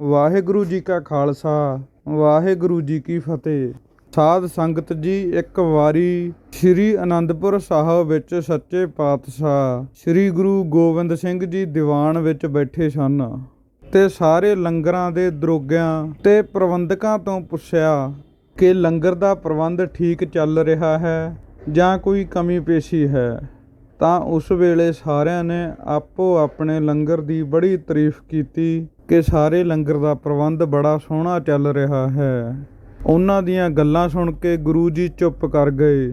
ਵਾਹਿਗੁਰੂ ਜੀ ਕਾ ਖਾਲਸਾ, ਵਾਹਿਗੁਰੂ ਜੀ ਕੀ ਫਤਿਹ। ਸਾਧ ਸੰਗਤ ਜੀ, ਇੱਕ ਵਾਰੀ ਸ੍ਰੀ ਅਨੰਦਪੁਰ ਸਾਹਿਬ ਵਿੱਚ ਸੱਚੇ ਪਾਤਸ਼ਾਹ ਸ੍ਰੀ ਗੁਰੂ ਗੋਬਿੰਦ ਸਿੰਘ ਜੀ ਦੀਵਾਨ ਵਿੱਚ ਬੈਠੇ ਸਨ ਤੇ ਸਾਰੇ ਲੰਗਰਾਂ ਦੇ ਦਰੋਗਿਆਂ ਤੇ ਪ੍ਰਬੰਧਕਾਂ ਤੋਂ ਪੁੱਛਿਆ ਕਿ ਲੰਗਰ ਦਾ ਪ੍ਰਬੰਧ ਠੀਕ ਚੱਲ ਰਿਹਾ ਹੈ ਜਾਂ ਕੋਈ ਕਮੀ ਪੇਸ਼ੀ ਹੈ, ਤਾਂ ਉਸ ਵੇਲੇ ਸਾਰਿਆਂ ਨੇ ਆਪੋ ਆਪਣੇ ਲੰਗਰ ਦੀ ਬੜੀ ਤਾਰੀਫ ਕੀਤੀ ਕਿ ਸਾਰੇ ਲੰਗਰ ਦਾ ਪ੍ਰਬੰਧ ਬੜਾ ਸੋਹਣਾ ਚੱਲ ਰਿਹਾ ਹੈ। ਉਹਨਾਂ ਦੀਆਂ ਗੱਲਾਂ ਸੁਣ ਕੇ ਗੁਰੂ ਜੀ ਚੁੱਪ ਕਰ ਗਏ।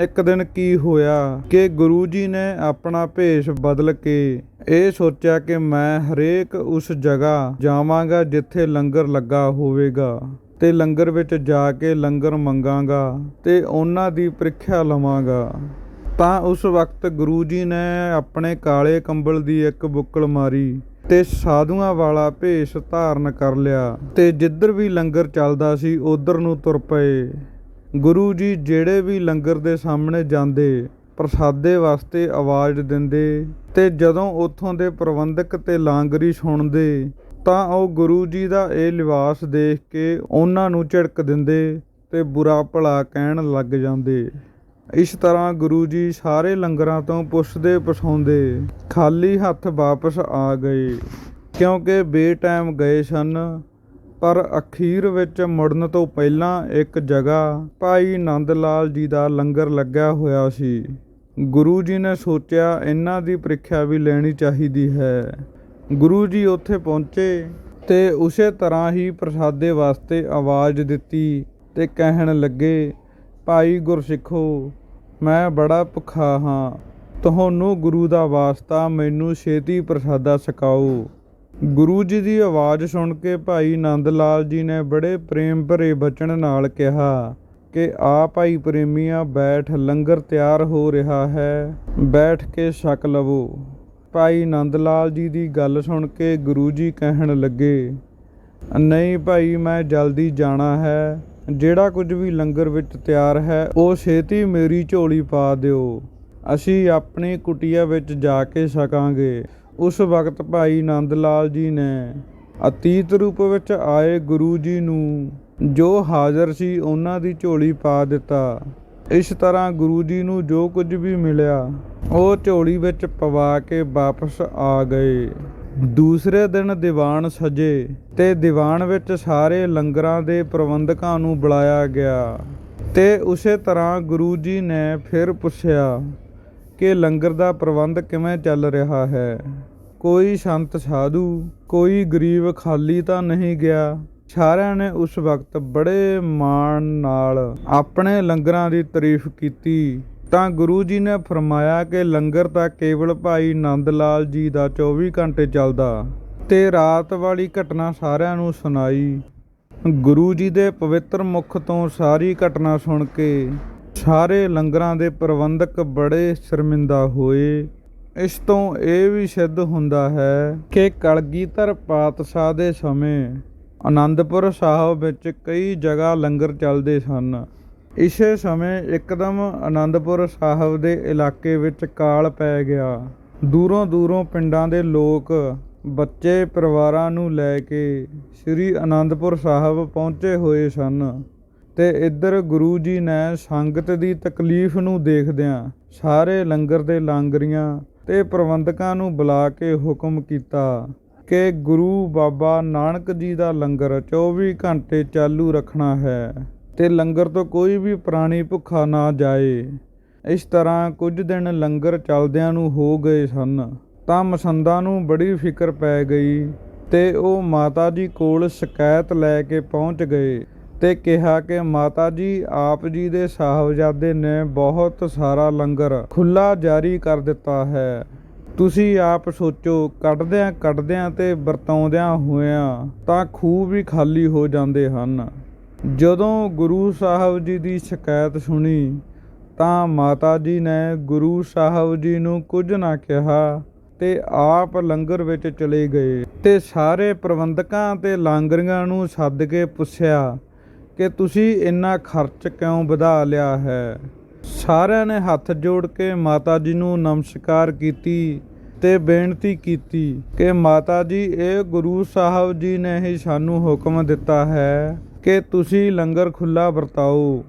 ਇੱਕ ਦਿਨ ਕੀ ਹੋਇਆ ਕਿ ਗੁਰੂ ਜੀ ਨੇ ਆਪਣਾ ਭੇਸ਼ ਬਦਲ ਕੇ ਇਹ ਸੋਚਿਆ ਕਿ ਮੈਂ ਹਰੇਕ ਉਸ ਜਗ੍ਹਾ ਜਾਵਾਂਗਾ ਜਿੱਥੇ ਲੰਗਰ ਲੱਗਾ ਹੋਵੇਗਾ ਤੇ ਲੰਗਰ ਵਿੱਚ ਜਾ ਕੇ ਲੰਗਰ ਮੰਗਾਂਗਾ ਤੇ ਉਹਨਾਂ ਦੀ ਪ੍ਰੀਖਿਆ ਲਵਾਂਗਾ। ਤਾਂ ਉਸ ਵਕਤ ਗੁਰੂ ਜੀ ਨੇ ਆਪਣੇ ਕਾਲੇ ਕੰਬਲ ਦੀ ਇੱਕ ਬੁੱਕਲ ਮਾਰੀ। ਤੇ ਸਾਧੂਆਂ ਵਾਲਾ ਭੇਸ਼ ਧਾਰਨ ਕਰ ਲਿਆ ਤੇ ਜਿੱਧਰ ਵੀ ਲੰਗਰ ਚੱਲਦਾ ਸੀ, ਉਧਰ ਨੂੰ ਤੁਰ ਪਏ। ਗੁਰੂ ਜੀ ਜਿਹੜੇ ਵੀ ਲੰਗਰ ਦੇ ਸਾਹਮਣੇ ਜਾਂਦੇ, ਪ੍ਰਸਾਦੇ ਵਾਸਤੇ ਆਵਾਜ਼ ਦਿੰਦੇ ਤੇ ਜਦੋਂ ਉੱਥੋਂ ਦੇ ਪ੍ਰਬੰਧਕ ਤੇ ਲਾਂਗਰੀ ਸੁਣਦੇ, ਤਾਂ ਉਹ ਗੁਰੂ ਜੀ ਦਾ ਇਹ ਲਿਬਾਸ ਦੇਖ ਕੇ ਉਹਨਾਂ ਨੂੰ ਝਿੜਕ ਦਿੰਦੇ ਤੇ ਬੁਰਾ ਭਲਾ ਕਹਿਣ ਲੱਗ ਜਾਂਦੇ। ਇਸ ਤਰ੍ਹਾਂ ਗੁਰੂ ਜੀ ਸਾਰੇ ਲੰਗਰਾਂ ਤੋਂ ਪੁੱਛਦੇ ਪਛਾਉਂਦੇ ਖਾਲੀ ਹੱਥ ਵਾਪਸ ਆ ਗਏ। ਕਿਉਂਕਿ ਬੇਟਾਈਮ ਗਏ ਸਨ, ਪਰ ਅਖੀਰ ਵਿੱਚ ਮੁੜਨ ਤੋਂ ਪਹਿਲਾਂ ਇੱਕ ਜਗ੍ਹਾ ਭਾਈ ਨੰਦ ਲਾਲ ਜੀ ਦਾ ਲੰਗਰ ਲੱਗਿਆ ਹੋਇਆ ਸੀ। ਗੁਰੂ ਜੀ ਨੇ ਸੋਚਿਆ ਇਹਨਾਂ ਦੀ ਪ੍ਰੀਖਿਆ ਵੀ ਲੈਣੀ ਚਾਹੀਦੀ ਹੈ। ਗੁਰੂ ਜੀ ਉੱਥੇ ਪਹੁੰਚੇ ਤੇ ਉਸੇ ਤਰ੍ਹਾਂ ਹੀ ਪ੍ਰਸਾਦੇ ਵਾਸਤੇ ਆਵਾਜ਼ ਦਿੱਤੀ ਤੇ ਕਹਿਣ ਲੱਗੇ ਭਾਈ ਗੁਰਸਿੱਖੋ, ਮੈਂ ਬੜਾ ਭੁੱਖਾ ਹਾਂ। ਤੁਹਾਨੂੰ ਗੁਰੂ ਦਾ ਵਾਸਤਾ ਮੈਨੂੰ ਛੇਤੀ ਪ੍ਰਸਾਦਾ ਛਕਾਓ। ਗੁਰੂ ਜੀ ਦੀ ਆਵਾਜ਼ ਸੁਣ ਕੇ ਭਾਈ ਆਨੰਦ ਲਾਲ ਜੀ ਨੇ ਬੜੇ ਪ੍ਰੇਮ ਭਰੇ ਬਚਨ ਨਾਲ ਕਿਹਾ ਕਿ ਆ ਭਾਈ ਪ੍ਰੇਮੀਆਂ, ਬੈਠ ਲੰਗਰ ਤਿਆਰ ਹੋ ਰਿਹਾ ਹੈ, ਬੈਠ ਕੇ ਛਕ ਲਵੋ। ਭਾਈ ਨੰਦ ਲਾਲ ਜੀ ਦੀ ਗੱਲ ਸੁਣ ਕੇ ਗੁਰੂ ਜੀ ਕਹਿਣ ਲੱਗੇ, ਨਹੀਂ ਭਾਈ, ਮੈਂ ਜਲਦੀ ਜਾਣਾ ਹੈ। ਜਿਹੜਾ ਕੁਝ ਵੀ ਲੰਗਰ ਵਿੱਚ ਤਿਆਰ ਹੈ, ਉਹ ਛੇਤੀ ਮੇਰੀ ਝੋਲੀ ਪਾ ਦਿਓ। ਅਸੀਂ ਆਪਣੀ ਕੁਟੀਆ ਵਿੱਚ ਜਾ ਕੇ ਸਕਾਂਗੇ। ਉਸ ਵਕਤ ਭਾਈ ਨੰਦ ਲਾਲ ਜੀ ਨੇ ਅਤੀਤ ਰੂਪ ਵਿੱਚ ਆਏ ਗੁਰੂ ਜੀ ਨੂੰ, ਜੋ ਹਾਜ਼ਰ ਸੀ, ਉਹਨਾਂ ਦੀ ਝੋਲੀ ਪਾ ਦਿੱਤਾ। ਇਸ ਤਰ੍ਹਾਂ ਗੁਰੂ ਜੀ ਨੂੰ ਜੋ ਕੁਝ ਵੀ ਮਿਲਿਆ, ਉਹ ਝੋਲੀ ਵਿੱਚ ਪਵਾ ਕੇ ਵਾਪਸ ਆ ਗਏ। ਦੂਸਰੇ ਦਿਨ ਦੀਵਾਨ ਸਜੇ ਤੇ ਦੀਵਾਨ ਵਿੱਚ ਸਾਰੇ ਲੰਗਰਾਂ ਦੇ ਪ੍ਰਬੰਧਕਾਂ ਨੂੰ ਬੁਲਾਇਆ ਗਿਆ ਤੇ ਉਸੇ ਤਰ੍ਹਾਂ ਗੁਰੂ ਜੀ ਨੇ ਫਿਰ ਪੁੱਛਿਆ ਕਿ ਲੰਗਰ ਦਾ ਪ੍ਰਬੰਧ ਕਿਵੇਂ ਚੱਲ ਰਿਹਾ ਹੈ? ਕੋਈ ਸੰਤ ਸਾਧੂ, ਕੋਈ ਗਰੀਬ ਖਾਲੀ ਤਾਂ ਨਹੀਂ ਗਿਆ। ਸਾਰਿਆਂ ਨੇ ਉਸ ਵਕਤ ਬੜੇ ਮਾਣ ਨਾਲ ਆਪਣੇ ਲੰਗਰਾਂ ਦੀ ਤਾਰੀਫ ਕੀਤੀ। ਤਾਂ ਗੁਰੂ ਜੀ ਨੇ ਫਰਮਾਇਆ ਕਿ ਲੰਗਰ ਤਾਂ ਕੇਵਲ ਭਾਈ ਨੰਦ ਲਾਲ ਜੀ ਦਾ 24 ਘੰਟੇ ਚੱਲਦਾ ਤੇ ਰਾਤ ਵਾਲੀ ਘਟਨਾ ਸਾਰਿਆਂ ਨੂੰ ਸੁਣਾਈ। ਗੁਰੂ ਜੀ ਦੇ ਪਵਿੱਤਰ ਮੁਖ ਤੋਂ ਸਾਰੀ ਘਟਨਾ ਸੁਣ ਕੇ ਸਾਰੇ ਲੰਗਰਾਂ ਦੇ ਪ੍ਰਬੰਧਕ ਬੜੇ ਸ਼ਰਮਿੰਦਾ ਹੋਏ। ਇਸ ਤੋਂ ਇਹ ਵੀ ਸਿੱਧ ਹੁੰਦਾ ਹੈ ਕਿ ਕਲਗੀਧਰ ਪਾਤਸ਼ਾਹ ਦੇ ਸਮੇਂ ਆਨੰਦਪੁਰ ਸਾਹਿਬ ਵਿੱਚ ਕਈ ਜਗ੍ਹਾ ਲੰਗਰ ਚੱਲਦੇ ਸਨ। ਇਸੇ ਸਮੇਂ ਇੱਕਦਮ ਅਨੰਦਪੁਰ ਸਾਹਿਬ ਦੇ ਇਲਾਕੇ ਵਿੱਚ ਕਾਲ ਪੈ ਗਿਆ। ਦੂਰੋਂ ਦੂਰੋਂ ਪਿੰਡਾਂ ਦੇ ਲੋਕ, ਬੱਚੇ, ਪਰਿਵਾਰਾਂ ਨੂੰ ਲੈ ਕੇ ਸ੍ਰੀ ਅਨੰਦਪੁਰ ਸਾਹਿਬ ਪਹੁੰਚੇ ਹੋਏ ਸਨ ਤੇ ਇੱਧਰ ਗੁਰੂ ਜੀ ਨੇ ਸੰਗਤ ਦੀ ਤਕਲੀਫ ਨੂੰ ਦੇਖਦਿਆਂ ਸਾਰੇ ਲੰਗਰ ਦੇ ਲਾਂਗਰੀਆਂ ਤੇ ਪ੍ਰਬੰਧਕਾਂ ਨੂੰ ਬੁਲਾ ਕੇ ਹੁਕਮ ਕੀਤਾ ਕਿ ਗੁਰੂ ਬਾਬਾ ਨਾਨਕ ਜੀ ਦਾ ਲੰਗਰ 24 ਘੰਟੇ ਚਾਲੂ ਰੱਖਣਾ ਹੈ। ਤੇ ਲੰਗਰ ਤੋਂ ਕੋਈ ਵੀ ਪ੍ਰਾਣੀ ਭੁੱਖਾ ਨਾ ਜਾਏ। ਇਸ ਤਰ੍ਹਾਂ ਕੁਝ ਦਿਨ ਲੰਗਰ ਚੱਲਦਿਆਂ ਨੂੰ ਹੋ ਗਏ ਸਨ। ਤਾਂ ਮਸੰਦਾਂ ਨੂੰ ਬੜੀ ਫਿਕਰ ਪੈ ਗਈ ਤੇ ਉਹ ਮਾਤਾ ਜੀ ਕੋਲ ਸ਼ਿਕਾਇਤ ਲੈ ਕੇ ਪਹੁੰਚ ਗਏ ਤੇ ਕਿਹਾ ਕਿ ਮਾਤਾ ਜੀ, ਆਪ ਜੀ ਦੇ ਸਾਹਿਬਜ਼ਾਦੇ ਨੇ ਬਹੁਤ ਸਾਰਾ ਲੰਗਰ ਖੁੱਲਾ ਜਾਰੀ ਕਰ ਦਿੱਤਾ ਹੈ। ਤੁਸੀਂ ਆਪ ਸੋਚੋ ਕੱਢਦਿਆਂ ਕੱਢਦਿਆਂ ਤੇ ਵਰਤਾਉਂਦਿਆਂ ਹੋਇਆਂ ਤਾਂ ਖੂਹ ਵੀ ਖਾਲੀ ਹੋ ਜਾਂਦੇ ਹਨ। ਜਦੋਂ ਗੁਰੂ ਸਾਹਿਬ ਜੀ ਦੀ ਸ਼ਿਕਾਇਤ ਸੁਣੀ, ਤਾਂ ਮਾਤਾ ਜੀ ਨੇ ਗੁਰੂ ਸਾਹਿਬ ਜੀ ਨੂੰ ਕੁਝ ਨਾ ਕਿਹਾ ਤੇ ਆਪ ਲੰਗਰ ਵਿੱਚ ਚਲੇ ਗਏ ਤੇ ਸਾਰੇ ਪ੍ਰਬੰਧਕਾਂ ਤੇ ਲਾਂਗਰੀਆਂ ਨੂੰ ਸੱਦ ਕੇ ਪੁੱਛਿਆ ਕਿ ਤੁਸੀਂ ਇੰਨਾ ਖਰਚ ਕਿਉਂ ਵਧਾ ਲਿਆ ਹੈ? ਸਾਰਿਆਂ ਨੇ ਹੱਥ ਜੋੜ ਕੇ ਮਾਤਾ ਜੀ ਨੂੰ ਨਮਸਕਾਰ ਕੀਤੀ ਤੇ ਬੇਨਤੀ ਕੀਤੀ ਕਿ ਮਾਤਾ ਜੀ, ਇਹ ਗੁਰੂ ਸਾਹਿਬ ਜੀ ਨੇ ਹੀ ਸਾਨੂੰ ਹੁਕਮ ਦਿੱਤਾ ਹੈ। ਕਿ ਤੁਸੀਂ ਲੰਗਰ ਖੁੱਲਾ ਵਰਤਾਓ।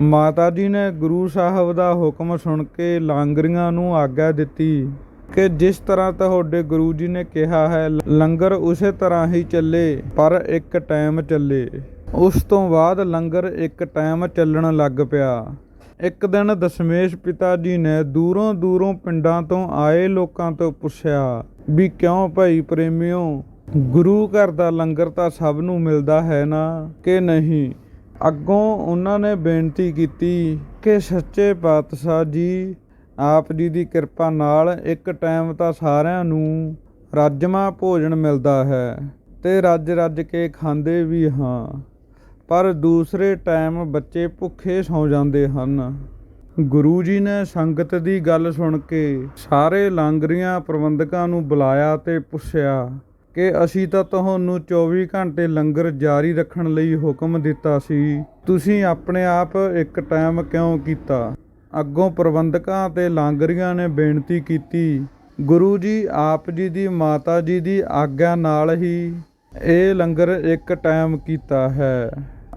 ਮਾਤਾ ਜੀ ਨੇ ਗੁਰੂ ਸਾਹਿਬ ਦਾ ਹੁਕਮ ਸੁਣ ਕੇ ਲਾਂਗਰੀਆਂ ਨੂੰ ਆਗਿਆ ਦਿੱਤੀ ਕਿ ਜਿਸ ਤਰ੍ਹਾਂ ਤੁਹਾਡੇ ਗੁਰੂ ਜੀ ਨੇ ਕਿਹਾ ਹੈ, ਲੰਗਰ ਉਸੇ ਤਰ੍ਹਾਂ ਹੀ ਚੱਲੇ, ਪਰ ਇੱਕ ਟਾਈਮ ਚੱਲੇ। ਉਸ ਤੋਂ ਬਾਅਦ ਲੰਗਰ ਇੱਕ ਟਾਈਮ ਚੱਲਣ ਲੱਗ ਪਿਆ। ਇੱਕ ਦਿਨ ਦਸ਼ਮੇਸ਼ ਪਿਤਾ ਜੀ ਨੇ ਦੂਰੋਂ ਦੂਰੋਂ ਪਿੰਡਾਂ ਤੋਂ ਆਏ ਲੋਕਾਂ ਤੋਂ ਪੁੱਛਿਆ ਵੀ ਕਿਉਂ ਭਾਈ ਪ੍ਰੇਮਿਓ ਗੁਰੂ ਘਰ ਦਾ ਲੰਗਰ ਤਾਂ ਸਭ ਨੂੰ ਮਿਲਦਾ ਹੈ ਨਾ ਕਿ ਨਹੀਂ? ਅੱਗੋਂ ਉਹਨਾਂ ਨੇ ਬੇਨਤੀ ਕੀਤੀ ਕਿ ਸੱਚੇ ਪਾਤਸ਼ਾਹ ਜੀ, ਆਪ ਜੀ ਦੀ ਕਿਰਪਾ ਨਾਲ ਇੱਕ ਟਾਈਮ ਤਾਂ ਸਾਰਿਆਂ ਨੂੰ ਰਾਜਮਾ ਭੋਜਨ ਮਿਲਦਾ ਹੈ ਤੇ ਰੱਜ ਰੱਜ ਕੇ ਖਾਂਦੇ ਵੀ ਹਾਂ, ਪਰ ਦੂਸਰੇ ਟਾਈਮ ਬੱਚੇ ਭੁੱਖੇ ਸੌ ਜਾਂਦੇ ਹਨ। ਗੁਰੂ ਜੀ ਨੇ ਸੰਗਤ ਦੀ ਗੱਲ ਸੁਣ ਕੇ ਸਾਰੇ ਲਾਂਗਰੀਆਂ ਪ੍ਰਬੰਧਕਾਂ ਨੂੰ ਬੁਲਾਇਆ ਤੇ ਪੁੱਛਿਆ ਕਿ ਅਸੀਂ ਤਾਂ ਤੁਹਾਨੂੰ 24 ਘੰਟੇ ਲੰਗਰ ਜਾਰੀ ਰੱਖਣ ਲਈ ਹੁਕਮ ਦਿੱਤਾ ਸੀ। ਤੁਸੀਂ ਆਪਣੇ ਆਪ ਇੱਕ ਟਾਈਮ ਕਿਉਂ ਕੀਤਾ? ਅੱਗੋਂ ਪ੍ਰਬੰਧਕਾਂ ਤੇ ਲਾਂਗਰੀਆਂ ਨੇ ਬੇਨਤੀ ਕੀਤੀ, ਗੁਰੂ ਜੀ, ਆਪ ਜੀ ਦੀ, ਮਾਤਾ ਜੀ ਦੀ ਆਗਿਆ ਨਾਲ ਹੀ ਇਹ ਲੰਗਰ ਇੱਕ ਟਾਈਮ ਕੀਤਾ ਹੈ।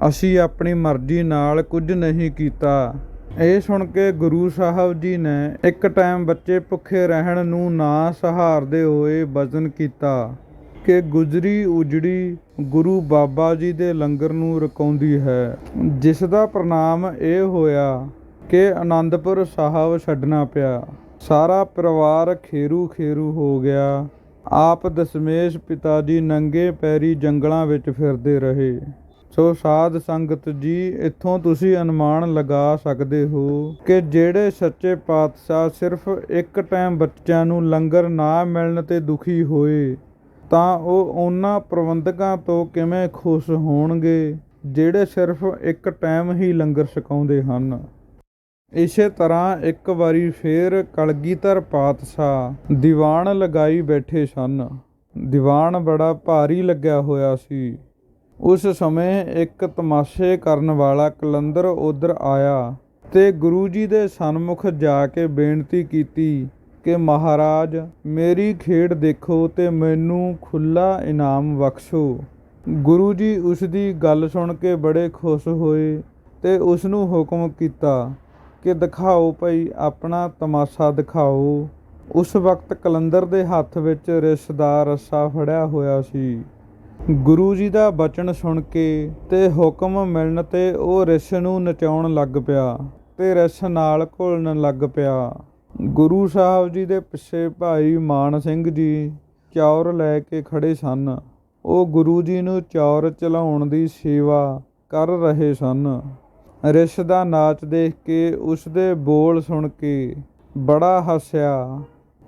ਅਸੀਂ ਆਪਣੀ ਮਰਜ਼ੀ ਨਾਲ ਕੁਝ ਨਹੀਂ ਕੀਤਾ। ਇਹ ਸੁਣ ਕੇ ਗੁਰੂ ਸਾਹਿਬ ਜੀ ਨੇ ਇੱਕ ਟਾਈਮ ਬੱਚੇ ਭੁੱਖੇ ਰਹਿਣ ਨੂੰ ਨਾ ਸਹਾਰਦੇ ਹੋਏ ਵਜ਼ਨ ਕੀਤਾ। ਕਿ ਗੁਜਰੀ ਉਜੜੀ ਗੁਰੂ ਬਾਬਾ ਜੀ ਦੇ ਲੰਗਰ ਨੂੰ ਰਕਾਉਂਦੀ ਹੈ। ਜਿਸ ਦਾ ਪ੍ਰਣਾਮ ਇਹ ਹੋਇਆ ਕਿ ਆਨੰਦਪੁਰ ਸਾਹਿਬ ਛੱਡਣਾ ਪਿਆ। ਸਾਰਾ ਪਰਿਵਾਰ ਖੇਰੂ ਖੇਰੂ ਹੋ ਗਿਆ। ਆਪ ਦਸ਼ਮੇਸ਼ ਪਿਤਾ ਜੀ ਨੰਗੇ ਪੈਰੀ ਜੰਗਲਾਂ ਵਿੱਚ ਫਿਰਦੇ ਰਹੇ। ਸੋ ਸਾਧ ਸੰਗਤ ਜੀ, ਇੱਥੋਂ ਤੁਸੀਂ ਅਨੁਮਾਨ ਲਗਾ ਸਕਦੇ ਹੋ ਕਿ ਜਿਹੜੇ ਸੱਚੇ ਪਾਤਸ਼ਾਹ ਸਿਰਫ ਇੱਕ ਟਾਈਮ ਬੱਚਿਆਂ ਨੂੰ ਲੰਗਰ ਨਾ ਮਿਲਣ ਤੇ ਦੁਖੀ ਹੋਏ ਤਾਂ ਉਹ ਉਹਨਾਂ ਪ੍ਰਬੰਧਕਾਂ ਤੋਂ ਕਿਵੇਂ ਖੁਸ਼ ਹੋਣਗੇ, ਜਿਹੜੇ ਸਿਰਫ ਇੱਕ ਟਾਈਮ ਹੀ ਲੰਗਰ ਛਕਾਉਂਦੇ ਹਨ। ਇਸੇ ਤਰ੍ਹਾਂ ਇੱਕ ਵਾਰੀ ਫੇਰ ਕਲਗੀਧਰ ਪਾਤਸ਼ਾਹ ਦੀਵਾਨ ਲਗਾਈ ਬੈਠੇ ਸਨ। ਦੀਵਾਨ ਬੜਾ ਭਾਰੀ ਲੱਗਿਆ ਹੋਇਆ ਸੀ। ਉਸ ਸਮੇਂ ਇੱਕ ਤਮਾਸ਼ੇ ਕਰਨ ਵਾਲਾ ਕਲੰਦਰ ਉਧਰ ਆਇਆ ਤੇ ਗੁਰੂ ਜੀ ਦੇ ਸਨਮੁਖ ਜਾ ਕੇ ਬੇਨਤੀ ਕੀਤੀ ਕਿ ਮਹਾਰਾਜ, ਮੇਰੀ ਖੇਡ ਦੇਖੋ ਤੇ ਮੈਨੂੰ ਖੁੱਲਾ ਇਨਾਮ ਬਖਸ਼ੋ। ਗੁਰੂ ਜੀ ਉਸ ਦੀ ਗੱਲ ਸੁਣ ਕੇ ਬੜੇ ਖੁਸ਼ ਹੋਏ ਤੇ ਉਸ ਨੂੰ ਹੁਕਮ ਕੀਤਾ ਕਿ ਦਿਖਾਓ ਭਾਈ ਆਪਣਾ ਤਮਾਸ਼ਾ ਦਿਖਾਓ। ਉਸ ਵਕਤ ਕਲੰਦਰ ਦੇ ਹੱਥ ਵਿੱਚ ਰਿਸ ਦਾ ਰੱਸਾ ਫੜਿਆ ਹੋਇਆ ਸੀ। ਗੁਰੂ ਜੀ ਦਾ ਬਚਨ ਸੁਣ ਕੇ ਤੇ ਹੁਕਮ ਮਿਲਣ ਤੇ ਉਹ ਰਿਸ਼ ਨੂੰ ਨਚਾਉਣ ਲੱਗ ਪਿਆ ਤੇ ਰਿਸ਼ ਨਾਲ ਘੁਲਣ ਲੱਗ ਪਿਆ। ਗੁਰੂ ਸਾਹਿਬ ਜੀ ਦੇ ਪਿੱਛੇ ਭਾਈ ਮਾਨ ਸਿੰਘ ਜੀ ਚੌਰ ਲੈ ਕੇ ਖੜੇ ਸਨ। ਉਹ ਗੁਰੂ ਜੀ ਨੂੰ ਚੌਰ ਚਲਾਉਣ ਦੀ ਸੇਵਾ ਕਰ ਰਹੇ ਸਨ। ਰਿਸ਼ ਦਾ ਨਾਚ ਦੇਖ ਕੇ ਉਸ ਦੇ ਬੋਲ ਸੁਣ ਕੇ ਬੜਾ ਹੱਸਿਆ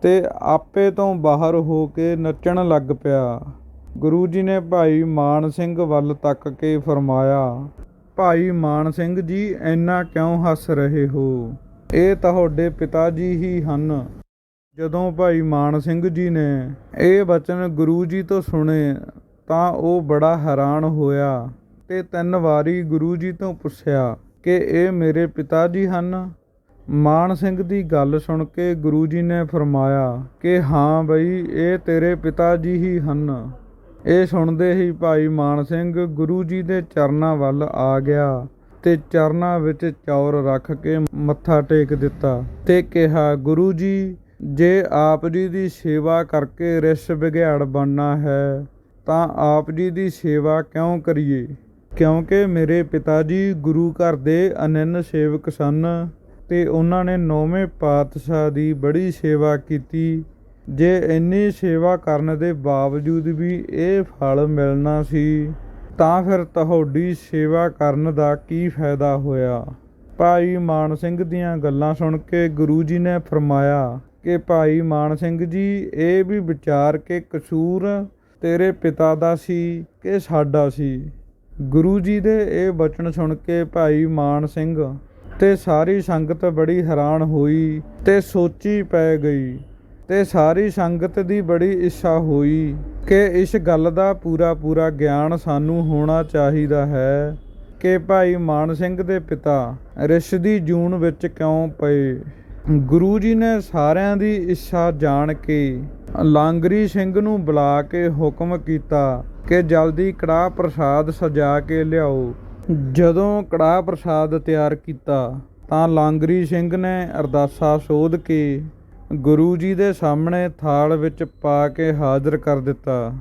ਤੇ ਆਪੇ ਤੋਂ ਬਾਹਰ ਹੋ ਕੇ ਨੱਚਣ ਲੱਗ ਪਿਆ। ਗੁਰੂ ਜੀ ਨੇ ਭਾਈ ਮਾਨ ਸਿੰਘ ਵੱਲ ਤੱਕ ਕੇ ਫਰਮਾਇਆ, ਭਾਈ ਮਾਨ ਸਿੰਘ ਜੀ, ਇੰਨਾ ਕਿਉਂ ਹੱਸ ਰਹੇ ਹੋ? ਇਹ ਤੁਹਾਡੇ ਪਿਤਾ ਜੀ ਹੀ ਹਨ। ਜਦੋਂ ਭਾਈ ਮਾਨ ਸਿੰਘ ਜੀ ਨੇ ਇਹ ਬਚਨ ਗੁਰੂ ਜੀ ਤੋਂ ਸੁਣੇ, ਤਾਂ ਉਹ ਬੜਾ ਹੈਰਾਨ ਹੋਇਆ ਤੇ ਤਿੰਨ ਵਾਰੀ ਗੁਰੂ ਜੀ ਤੋਂ ਪੁੱਛਿਆ ਕਿ ਇਹ ਮੇਰੇ ਪਿਤਾ ਜੀ ਹਨ? ਮਾਨ ਸਿੰਘ ਦੀ ਗੱਲ ਸੁਣ ਕੇ ਗੁਰੂ ਜੀ ਨੇ ਫਰਮਾਇਆ ਕਿ ਹਾਂ ਬਈ, ਇਹ ਤੇਰੇ ਪਿਤਾ ਜੀ ਹੀ ਹਨ। ਇਹ ਸੁਣਦੇ ਹੀ ਭਾਈ ਮਾਨ ਸਿੰਘ ਗੁਰੂ ਜੀ ਦੇ ਚਰਨਾਂ ਵੱਲ ਆ ਗਿਆ। ਤੇ ਚਰਨਾਂ ਵਿੱਚ ਚੌਰ ਰੱਖ ਕੇ ਮੱਥਾ ਟੇਕ ਦਿੱਤਾ ਤੇ ਕਿਹਾ ਗੁਰੂ ਜੀ ਜੇ ਆਪ ਜੀ ਦੀ ਸੇਵਾ ਕਰਕੇ ਰਿਸ਼ ਵਿਗਿਆੜ ਬਣਨਾ ਹੈ, ਤਾਂ ਆਪ ਜੀ ਦੀ ਸੇਵਾ ਕਿਉਂ ਕਰੀਏ? ਕਿਉਂਕਿ ਮੇਰੇ ਪਿਤਾ ਜੀ ਗੁਰੂ ਘਰ ਦੇ ਅਨੰਨ ਸੇਵਕ ਸਨ ਤੇ ਉਹਨਾਂ ਨੇ ਨੌਵੇਂ ਪਾਤਸ਼ਾਹ ਦੀ ਬੜੀ ਸੇਵਾ ਕੀਤੀ। ਜੇ ਇੰਨੀ ਸੇਵਾ ਕਰਨ ਦੇ ਬਾਵਜੂਦ ਵੀ ਇਹ ਫਲ ਮਿਲਣਾ ਸੀ ਤਾਂ ਫਿਰ ਤੁਹਾਡੀ ਸੇਵਾ ਕਰਨ ਦਾ ਕੀ ਫਾਇਦਾ ਹੋਇਆ? ਭਾਈ ਮਾਨ ਸਿੰਘ ਦੀਆਂ ਗੱਲਾਂ ਸੁਣ ਕੇ ਗੁਰੂ ਜੀ ਨੇ ਫਰਮਾਇਆ ਕਿ ਭਾਈ ਮਾਨ ਸਿੰਘ ਜੀ, ਇਹ ਵੀ ਵਿਚਾਰ ਕੇ ਕਸੂਰ ਤੇਰੇ ਪਿਤਾ ਦਾ ਸੀ ਕਿ ਸਾਡਾ ਸੀ? ਗੁਰੂ ਜੀ ਦੇ ਇਹ ਬਚਨ ਸੁਣ ਕੇ ਭਾਈ ਮਾਨ ਸਿੰਘ ਤੇ ਸਾਰੀ ਸੰਗਤ ਬੜੀ ਹੈਰਾਨ ਹੋਈ ਤੇ ਸੋਚੀ ਪੈ ਗਈ। ਤੇ ਸਾਰੀ ਸੰਗਤ ਦੀ ਬੜੀ ਇੱਛਾ ਹੋਈ ਕਿ ਇਸ ਗੱਲ ਦਾ ਪੂਰਾ ਪੂਰਾ ਗਿਆਨ ਸਾਨੂੰ ਹੋਣਾ ਚਾਹੀਦਾ ਹੈ ਕਿ ਭਾਈ ਮਾਨ ਸਿੰਘ ਦੇ ਪਿਤਾ ਰਿਸ਼ਦੀ ਜੂਨ ਵਿੱਚ ਕਿਉਂ ਪਏ? ਗੁਰੂ ਜੀ ਨੇ ਸਾਰਿਆਂ ਦੀ ਇੱਛਾ ਜਾਣ ਕੇ ਲਾਂਗਰੀ ਸਿੰਘ ਨੂੰ ਬੁਲਾ ਕੇ ਹੁਕਮ ਕੀਤਾ ਕਿ ਜਲਦੀ ਕੜਾਹ ਪ੍ਰਸਾਦ ਸਜਾ ਕੇ ਲਿਆਓ। ਜਦੋਂ ਕੜਾਹ ਪ੍ਰਸਾਦ ਤਿਆਰ ਕੀਤਾ ਤਾਂ ਲਾਂਗਰੀ ਸਿੰਘ ਨੇ ਅਰਦਾਸਾ ਸੋਧ ਕੇ ਗੁਰੂ ਜੀ ਦੇ ਸਾਹਮਣੇ ਥਾਲ ਵਿੱਚ ਪਾ ਕੇ ਹਾਜ਼ਰ ਕਰ ਦਿੱਤਾ।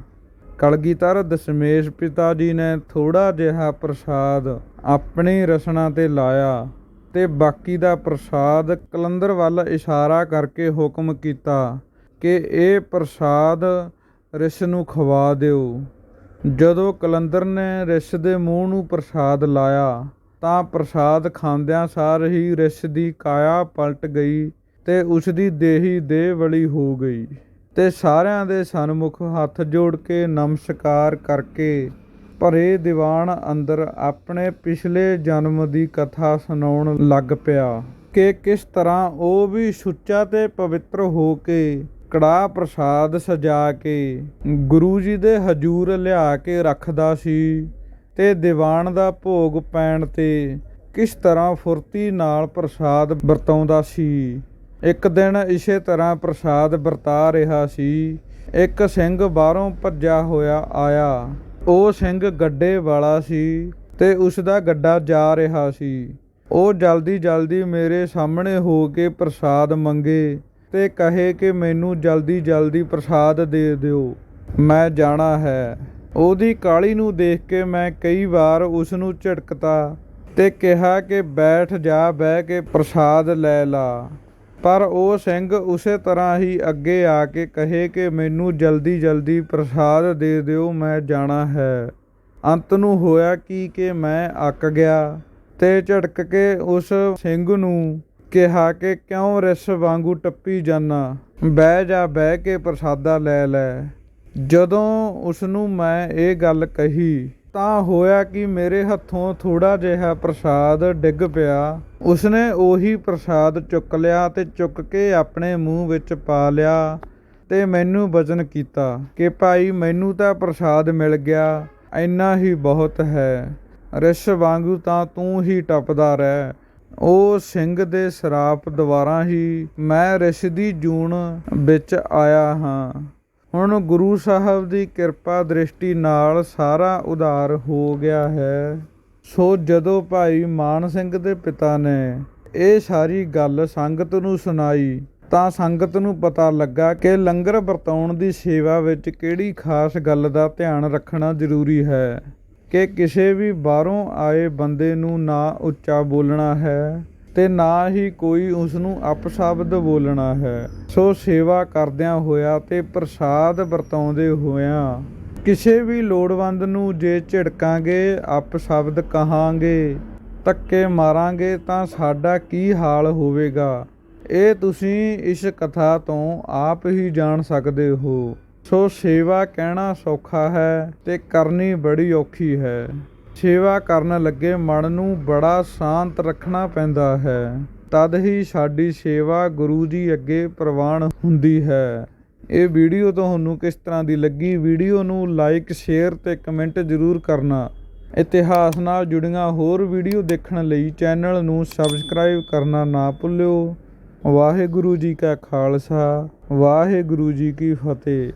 ਕਲਗੀਧਰ ਦਸ਼ਮੇਸ਼ ਪਿਤਾ ਜੀ ਨੇ ਥੋੜਾ ਜਿਹਾ ਪ੍ਰਸਾਦ ਆਪਣੀ ਰਸਨਾ ਤੇ ਲਾਇਆ ਤੇ ਬਾਕੀ ਦਾ ਪ੍ਰਸਾਦ ਕਲੰਦਰ ਵੱਲ ਇਸ਼ਾਰਾ ਕਰਕੇ ਹੁਕਮ ਕੀਤਾ ਕਿ ਇਹ ਪ੍ਰਸਾਦ ਰਿਸ਼ ਨੂੰ ਖਵਾ ਦਿਓ। ਜਦੋਂ ਕਲੰਦਰ ਨੇ ਰਿਸ਼ ਦੇ ਮੂੰਹ ਨੂੰ ਪ੍ਰਸਾਦ ਲਾਇਆ ਤਾਂ ਪ੍ਰਸਾਦ ਖਾਂਦਿਆਂ ਸਾਰ ਹੀ ਰਿਸ਼ ਦੀ ਕਾਇਆ ਪਲਟ ਗਈ ਤੇ ਉਸ ਦੀ ਦੇਹੀ ਦੇਹ ਵਲੀ ਹੋ ਗਈ। ਤੇ ਸਾਰਿਆਂ ਦੇ ਸਨਮੁਖ ਹੱਥ ਜੋੜ ਕੇ ਨਮਸਕਾਰ ਕਰਕੇ ਭਰੇ ਦੀਵਾਨ ਅੰਦਰ ਆਪਣੇ ਪਿਛਲੇ ਜਨਮ ਦੀ ਕਥਾ ਸੁਣਾਉਣ ਲੱਗ ਪਿਆ ਕਿ ਕਿਸ ਤਰ੍ਹਾਂ ਉਹ ਵੀ ਸੁੱਚਾ ਤੇ ਪਵਿੱਤਰ ਹੋ ਕੇ ਕੜਾਹ ਪ੍ਰਸਾਦ ਸਜਾ ਕੇ ਗੁਰੂ ਜੀ ਦੇ ਹਜੂਰ ਲਿਆ ਕੇ ਰੱਖਦਾ ਸੀ ਤੇ ਦੀਵਾਨ ਦਾ ਭੋਗ ਪੈਣ ਤੇ ਕਿਸ ਤਰ੍ਹਾਂ ਫੁਰਤੀ ਨਾਲ ਪ੍ਰਸਾਦ ਵਰਤਾਉਂਦਾ ਸੀ। ਇੱਕ ਦਿਨ ਇਸੇ ਤਰ੍ਹਾਂ ਪ੍ਰਸਾਦ ਵਰਤਾ ਰਿਹਾ ਸੀ। ਇੱਕ ਸਿੰਘ ਬਾਹਰੋਂ ਭੱਜਿਆ ਹੋਇਆ ਆਇਆ। ਉਹ ਸਿੰਘ ਗੱਡੇ ਵਾਲਾ ਸੀ ਤੇ ਉਸ ਦਾ ਗੱਡਾ ਜਾ ਰਿਹਾ ਸੀ। ਉਹ ਜਲਦੀ ਜਲਦੀ ਮੇਰੇ ਸਾਹਮਣੇ ਹੋ ਕੇ ਪ੍ਰਸਾਦ ਮੰਗੇ ਤੇ ਕਹੇ ਕਿ ਮੈਨੂੰ ਜਲਦੀ ਜਲਦੀ ਪ੍ਰਸਾਦ ਦੇ ਦਿਓ। ਮੈਂ ਜਾਣਾ ਹੈ। ਉਹਦੀ ਕਾਲੀ ਨੂੰ ਦੇਖ ਕੇ ਮੈਂ ਕਈ ਵਾਰ ਉਸ ਨੂੰ ਝਟਕਤਾ ਤੇ ਕਿਹਾ ਕਿ ਬੈਠ ਜਾ, ਬਹਿ ਕੇ ਪ੍ਰਸਾਦ ਲੈ ਲਾ। ਪਰ ਉਹ ਸਿੰਘ ਉਸੇ ਤਰ੍ਹਾਂ ਹੀ ਅੱਗੇ ਆ ਕੇ ਕਹੇ ਕਿ ਮੈਨੂੰ ਜਲਦੀ ਜਲਦੀ ਪ੍ਰਸਾਦ ਦੇ ਦਿਓ, ਮੈਂ ਜਾਣਾ ਹੈ। ਅੰਤ ਨੂੰ ਹੋਇਆ ਕੀ ਕਿ ਮੈਂ ਅੱਕ ਗਿਆ ਤੇ ਝਟਕ ਕੇ ਉਸ ਸਿੰਘ ਨੂੰ ਕਿਹਾ ਕਿ ਕਿਉਂ ਰਿਸ ਵਾਂਗੂ ਟੱਪੀ ਜਾਨਾ? ਬਹਿ ਜਾ, ਬਹਿ ਕੇ ਪ੍ਰਸਾਦਾ ਲੈ ਲੈ। ਜਦੋਂ ਉਸ ਨੂੰ ਮੈਂ ਇਹ ਗੱਲ ਕਹੀ ਤਾਂ ਹੋਇਆ ਕਿ ਮੇਰੇ ਹੱਥੋਂ ਥੋੜਾ ਜਿਹਾ ਪ੍ਰਸਾਦ ਡਿੱਗ ਪਿਆ। ਉਸਨੇ ਉਹੀ ਪ੍ਰਸਾਦ ਚੁੱਕ ਲਿਆ ਤੇ ਚੁੱਕ ਕੇ ਆਪਣੇ ਮੂੰਹ ਵਿੱਚ ਪਾ ਲਿਆ ਤੇ ਮੈਨੂੰ ਵਚਨ ਕੀਤਾ ਕਿ ਭਾਈ, ਮੈਨੂੰ ਤਾਂ ਪ੍ਰਸਾਦ ਮਿਲ ਗਿਆ, ਇੰਨਾ ਹੀ ਬਹੁਤ ਹੈ। ਰਿਸ਼ ਵਾਂਗੂ ਤਾਂ ਤੂੰ ਹੀ ਟੱਪਦਾ ਰਹਿ। ਉਹ ਸਿੰਘ ਦੇ ਸਰਾਪ ਦੁਆਰਾ ਹੀ ਮੈਂ ਰਿਸ਼ ਦੀ ਜੂਨ ਵਿੱਚ ਆਇਆ ਹਾਂ। ਹੁਣ ਗੁਰੂ ਸਾਹਿਬ ਦੀ ਕਿਰਪਾ ਦ੍ਰਿਸ਼ਟੀ ਨਾਲ ਸਾਰਾ ਉਧਾਰ ਹੋ ਗਿਆ ਹੈ। ਸੋ ਜਦੋਂ ਭਾਈ ਮਾਨ ਸਿੰਘ ਦੇ ਪਿਤਾ ਨੇ ਇਹ ਸਾਰੀ ਗੱਲ ਸੰਗਤ ਨੂੰ ਸੁਣਾਈ, ਤਾਂ ਸੰਗਤ ਨੂੰ ਪਤਾ ਲੱਗਾ ਕਿ ਲੰਗਰ ਵਰਤਾਉਣ ਦੀ ਸੇਵਾ ਵਿੱਚ ਕਿਹੜੀ ਖਾਸ ਗੱਲ ਦਾ ਧਿਆਨ ਰੱਖਣਾ ਜ਼ਰੂਰੀ ਹੈ ਕਿ ਕਿਸੇ ਵੀ ਬਾਹਰੋਂ ਆਏ ਬੰਦੇ ਨੂੰ ਨਾ ਉੱਚਾ ਬੋਲਣਾ ਹੈ। ਤੇ ਨਾ ਹੀ ਕੋਈ ਉਸ ਨੂੰ ਅਪਸ਼ਬਦ ਬੋਲਣਾ ਹੈ। ਸੋ ਸੇਵਾ ਕਰਦਿਆਂ ਹੋਇਆ ਤੇ ਪ੍ਰਸਾਦ ਵਰਤਾਉਂਦੇ ਹੋਇਆਂ ਕਿਸੇ ਵੀ ਲੋੜਵੰਦ ਨੂੰ ਜੇ ਝਿੜਕਾਂਗੇ, ਅਪਸ਼ਬਦ ਕਹਾਂਗੇ, ਧੱਕੇ ਮਾਰਾਂਗੇ ਤਾਂ ਸਾਡਾ ਕੀ ਹਾਲ ਹੋਵੇਗਾ? ਇਹ ਤੁਸੀਂ ਇਸ ਕਥਾ ਤੋਂ ਆਪ ਹੀ ਜਾਣ ਸਕਦੇ ਹੋ। ਸੋ ਸੇਵਾ ਕਹਿਣਾ ਸੌਖਾ ਹੈ ਤੇ ਕਰਨੀ ਬੜੀ ਔਖੀ ਹੈ। ਸੇਵਾ ਕਰਨ ਲੱਗੇ ਮਨ ਨੂੰ ਬੜਾ ਸ਼ਾਂਤ ਰੱਖਣਾ ਪੈਂਦਾ ਹੈ। ਤਦ ਹੀ ਸਾਡੀ ਸੇਵਾ ਗੁਰੂ ਜੀ ਅੱਗੇ ਪ੍ਰਵਾਨ ਹੁੰਦੀ ਹੈ। ਇਹ ਵੀਡੀਓ ਤੁਹਾਨੂੰ ਕਿਸ ਤਰ੍ਹਾਂ ਦੀ ਲੱਗੀ? ਵੀਡੀਓ ਨੂੰ ਲਾਈਕ ਸ਼ੇਅਰ ਤੇ ਕਮੈਂਟ ਜ਼ਰੂਰ ਕਰਨਾ। ਇਤਿਹਾਸ ਨਾਲ ਜੁੜੀਆਂ ਹੋਰ ਵੀਡੀਓ ਦੇਖਣ ਲਈ ਚੈਨਲ ਨੂੰ ਸਬਸਕ੍ਰਾਈਬ ਕਰਨਾ ਨਾ ਭੁੱਲਿਓ। ਵਾਹਿਗੁਰੂ ਜੀ ਕਾ ਖਾਲਸਾ, ਵਾਹਿਗੁਰੂ ਜੀ ਕੀ ਫਤਿਹ।